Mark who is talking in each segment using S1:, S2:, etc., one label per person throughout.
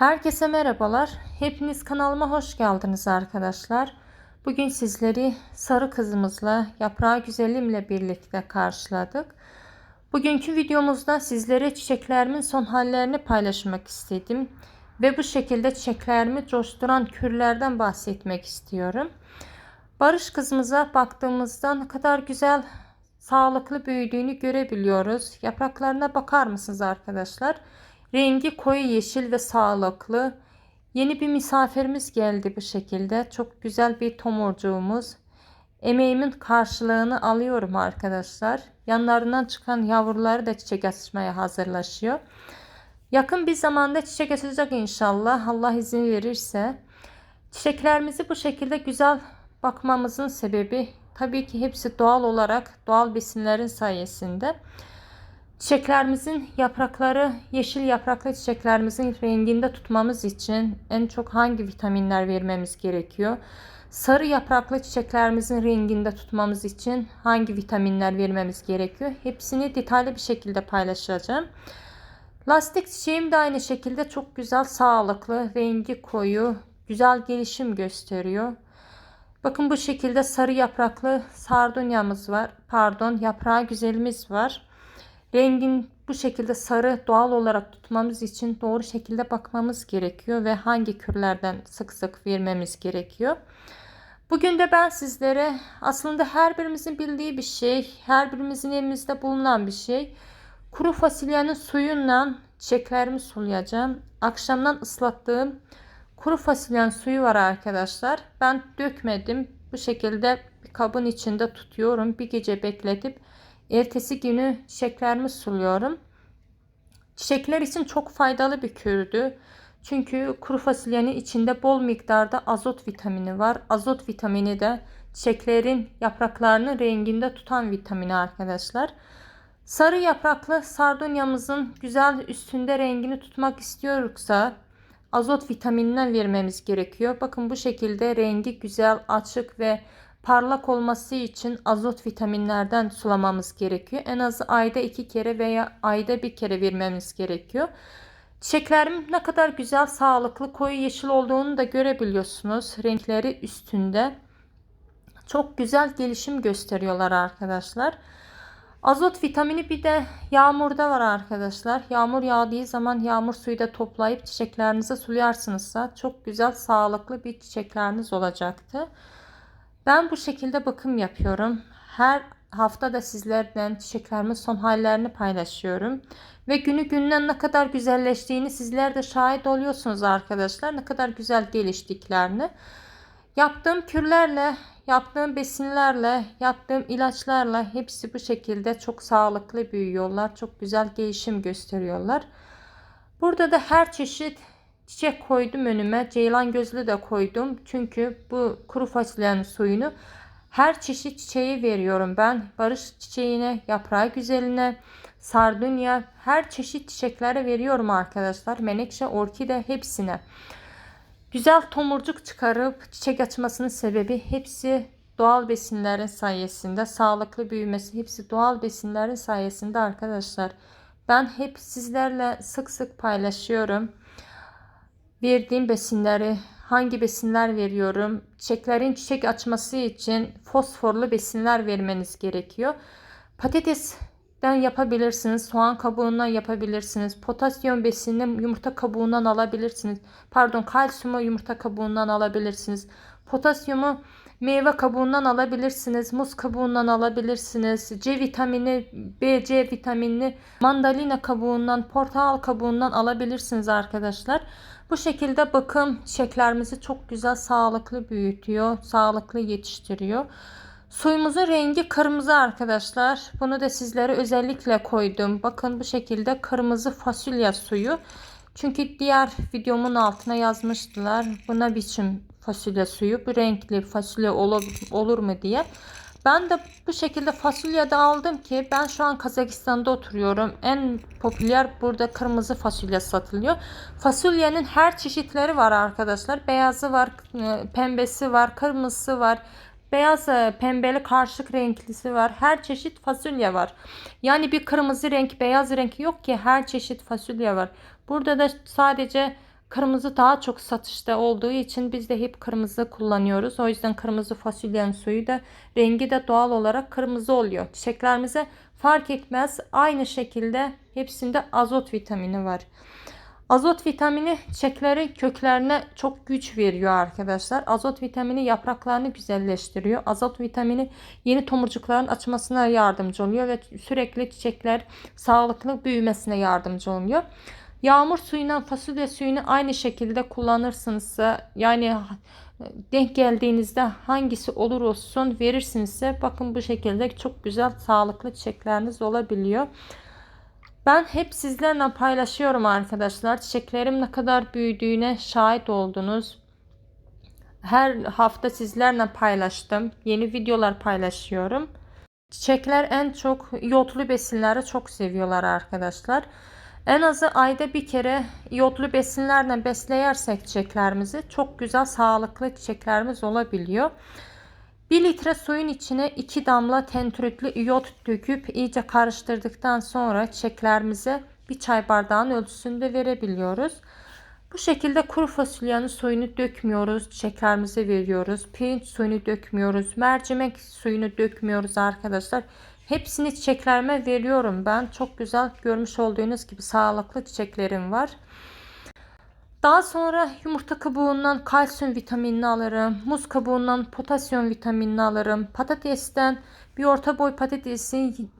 S1: Herkese merhabalar. Hepiniz kanalıma hoş geldiniz arkadaşlar. Bugün sizleri sarı kızımızla yaprağı güzelimle birlikte karşıladık. Bugünkü videomuzda sizlere çiçeklerimin son hallerini paylaşmak istedim. Ve bu şekilde çiçeklerimi coşturan kürlerden bahsetmek istiyorum. Barış kızımıza baktığımızda ne kadar güzel sağlıklı büyüdüğünü görebiliyoruz. Yapraklarına bakar mısınız arkadaşlar? Rengi koyu yeşil ve sağlıklı. Yeni bir misafirimiz geldi bu şekilde. Çok güzel bir tomurcuğumuz. Emeğimin karşılığını alıyorum arkadaşlar. Yanlarından çıkan yavruları da çiçek açmaya hazırlaşıyor. Yakın bir zamanda çiçek açacak inşallah. Allah izin verirse. Çiçeklerimizi bu şekilde güzel bakmamızın sebebi tabii ki hepsi doğal olarak doğal besinlerin sayesinde. Çiçeklerimizin yaprakları yeşil yapraklı çiçeklerimizin renginde tutmamız için en çok hangi vitaminler vermemiz gerekiyor? Sarı yapraklı çiçeklerimizin renginde tutmamız için hangi vitaminler vermemiz gerekiyor? Hepsini detaylı bir şekilde paylaşacağım. Lastik çiçeğim de aynı şekilde çok güzel, sağlıklı, rengi koyu, güzel gelişim gösteriyor. Bakın bu şekilde sarı yapraklı sardunyamız var. Pardon, yaprağı güzelimiz var. Rengin bu şekilde sarı doğal olarak tutmamız için doğru şekilde bakmamız gerekiyor ve hangi kürlerden sık sık vermemiz gerekiyor. Bugün de ben sizlere aslında her birimizin bildiği bir şey, her birimizin evimizde bulunan bir şey. Kuru fasulyenin suyundan çiçeklerimi sulayacağım. Akşamdan ıslattığım kuru fasulyenin suyu var arkadaşlar. Ben dökmedim. Bu şekilde bir kabın içinde tutuyorum. Bir gece bekletip Ertesi günü çiçeklerimi suluyorum. Çiçekler için çok faydalı bir kürdü. Çünkü kuru fasulyenin içinde bol miktarda azot vitamini var. Azot vitamini de çiçeklerin yapraklarını renginde tutan vitamini arkadaşlar. Sarı yapraklı sardunyamızın güzel üstünde rengini tutmak istiyorsa azot vitamininden vermemiz gerekiyor. Bakın bu şekilde rengi güzel, açık ve parlak olması için azot vitaminlerden sulamamız gerekiyor. En az ayda iki kere veya ayda bir kere vermemiz gerekiyor. Çiçeklerim ne kadar güzel, sağlıklı, koyu yeşil olduğunu da görebiliyorsunuz. Renkleri üstünde. Çok güzel gelişim gösteriyorlar arkadaşlar. Azot vitamini bir de yağmurda var arkadaşlar. Yağmur yağdığı zaman yağmur suyu da toplayıp çiçeklerinize sulayarsınızsa çok güzel sağlıklı bir çiçekleriniz olacaktı. Ben bu şekilde bakım yapıyorum. Her hafta da sizlerden çiçeklerimin son hallerini paylaşıyorum. Ve günü günden ne kadar güzelleştiğini sizler de şahit oluyorsunuz arkadaşlar. Ne kadar güzel geliştiklerini. Yaptığım kürlerle, yaptığım besinlerle, yaptığım ilaçlarla hepsi bu şekilde çok sağlıklı büyüyorlar. Çok güzel gelişim gösteriyorlar. Burada da her çeşit Çiçek koydum önüme. Ceylan gözlü de koydum. Çünkü bu kuru fasulyenin suyunu her çeşit çiçeği veriyorum ben. Barış çiçeğine, yaprağı güzeline, sardunya, her çeşit çiçeklere veriyorum arkadaşlar. Menekşe, orkide hepsine. Güzel tomurcuk çıkarıp çiçek açmasının sebebi hepsi doğal besinlerin sayesinde. Sağlıklı büyümesi hepsi doğal besinlerin sayesinde arkadaşlar. Ben hep sizlerle sık sık paylaşıyorum verdiğim besinleri, hangi besinler veriyorum? Çiçeklerin çiçek açması için fosforlu besinler vermeniz gerekiyor. Patatesten yapabilirsiniz, soğan kabuğundan yapabilirsiniz. Potasyum besinini yumurta kabuğundan alabilirsiniz. Pardon, kalsiyumu yumurta kabuğundan alabilirsiniz. Potasyumu meyve kabuğundan alabilirsiniz. Muz kabuğundan alabilirsiniz. C vitamini, B, C vitaminini mandalina kabuğundan, portakal kabuğundan alabilirsiniz arkadaşlar. Bu şekilde bakım çiçeklerimizi çok güzel sağlıklı büyütüyor. Sağlıklı yetiştiriyor. Suyumuzun rengi kırmızı arkadaşlar. Bunu da sizlere özellikle koydum. Bakın bu şekilde kırmızı fasulye suyu. Çünkü diğer videomun altına yazmıştılar. Buna biçim fasulye suyu. Bu renkli fasulye olur, olur mu diye. Ben de bu şekilde fasulye de aldım ki ben şu an Kazakistan'da oturuyorum. En popüler burada kırmızı fasulye satılıyor. Fasulyenin her çeşitleri var arkadaşlar. Beyazı var, e, pembesi var, kırmızısı var. Beyaz e, pembeli karışık renklisi var. Her çeşit fasulye var. Yani bir kırmızı renk, beyaz renk yok ki her çeşit fasulye var. Burada da sadece kırmızı daha çok satışta olduğu için biz de hep kırmızı kullanıyoruz. O yüzden kırmızı fasulyenin suyu da rengi de doğal olarak kırmızı oluyor. Çiçeklerimize fark etmez. Aynı şekilde hepsinde azot vitamini var. Azot vitamini çiçeklerin köklerine çok güç veriyor arkadaşlar. Azot vitamini yapraklarını güzelleştiriyor. Azot vitamini yeni tomurcukların açmasına yardımcı oluyor ve sürekli çiçekler sağlıklı büyümesine yardımcı oluyor. Yağmur suyuyla fasulye suyunu aynı şekilde kullanırsınızsa yani denk geldiğinizde hangisi olur olsun verirsinizse bakın bu şekilde çok güzel sağlıklı çiçekleriniz olabiliyor. Ben hep sizlerle paylaşıyorum arkadaşlar. Çiçeklerim ne kadar büyüdüğüne şahit oldunuz. Her hafta sizlerle paylaştım. Yeni videolar paylaşıyorum. Çiçekler en çok yotlu besinleri çok seviyorlar arkadaşlar. En azı ayda bir kere yotlu besinlerle besleyersek çiçeklerimizi çok güzel sağlıklı çiçeklerimiz olabiliyor. 1 litre suyun içine 2 damla tentürütlü iyot döküp iyice karıştırdıktan sonra çiçeklerimize bir çay bardağının ölçüsünde verebiliyoruz. Bu şekilde kuru fasulyenin suyunu dökmüyoruz. Çiçeklerimize veriyoruz. Pirinç suyunu dökmüyoruz. Mercimek suyunu dökmüyoruz arkadaşlar. Hepsini çiçeklerime veriyorum ben. Çok güzel görmüş olduğunuz gibi sağlıklı çiçeklerim var. Daha sonra yumurta kabuğundan kalsiyum vitaminini alırım. Muz kabuğundan potasyum vitaminini alırım. Patatesten bir orta boy patatesin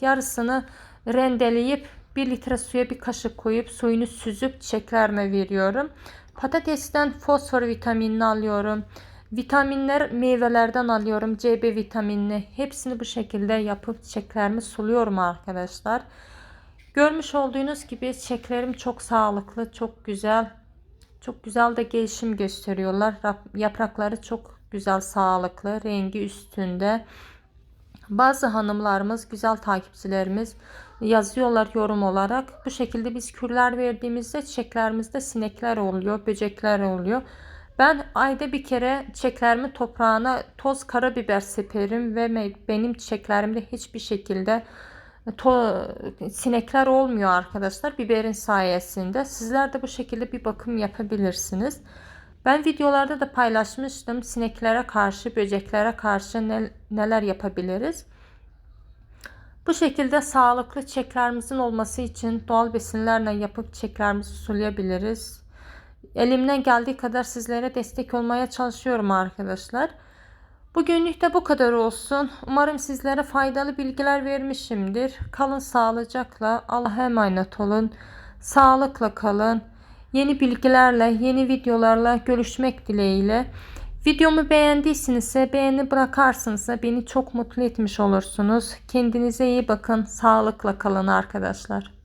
S1: yarısını rendeleyip 1 litre suya bir kaşık koyup suyunu süzüp çiçeklerime veriyorum. Patatesten fosfor vitaminini alıyorum. Vitaminler meyvelerden alıyorum. CB vitaminini. Hepsini bu şekilde yapıp çiçeklerimi suluyorum arkadaşlar. Görmüş olduğunuz gibi çiçeklerim çok sağlıklı, çok güzel. Çok güzel de gelişim gösteriyorlar. Yaprakları çok güzel, sağlıklı, rengi üstünde. Bazı hanımlarımız, güzel takipçilerimiz yazıyorlar yorum olarak. Bu şekilde biz kürler verdiğimizde çiçeklerimizde sinekler oluyor, böcekler oluyor. Ben ayda bir kere çiçeklerimi toprağına toz karabiber seperim ve benim çiçeklerimde hiçbir şekilde to sinekler olmuyor arkadaşlar biberin sayesinde. Sizler de bu şekilde bir bakım yapabilirsiniz. Ben videolarda da paylaşmıştım sineklere karşı, böceklere karşı ne, neler yapabiliriz. Bu şekilde sağlıklı çiçeklerimizin olması için doğal besinlerle yapıp çiçeklerimizi sulayabiliriz. Elimden geldiği kadar sizlere destek olmaya çalışıyorum arkadaşlar. Bugünlük de bu kadar olsun. Umarım sizlere faydalı bilgiler vermişimdir. Kalın sağlıcakla. Allah'a emanet olun. Sağlıkla kalın. Yeni bilgilerle, yeni videolarla görüşmek dileğiyle. Videomu beğendiysinizse beğeni bırakarsınızsa beni çok mutlu etmiş olursunuz. Kendinize iyi bakın. Sağlıkla kalın arkadaşlar.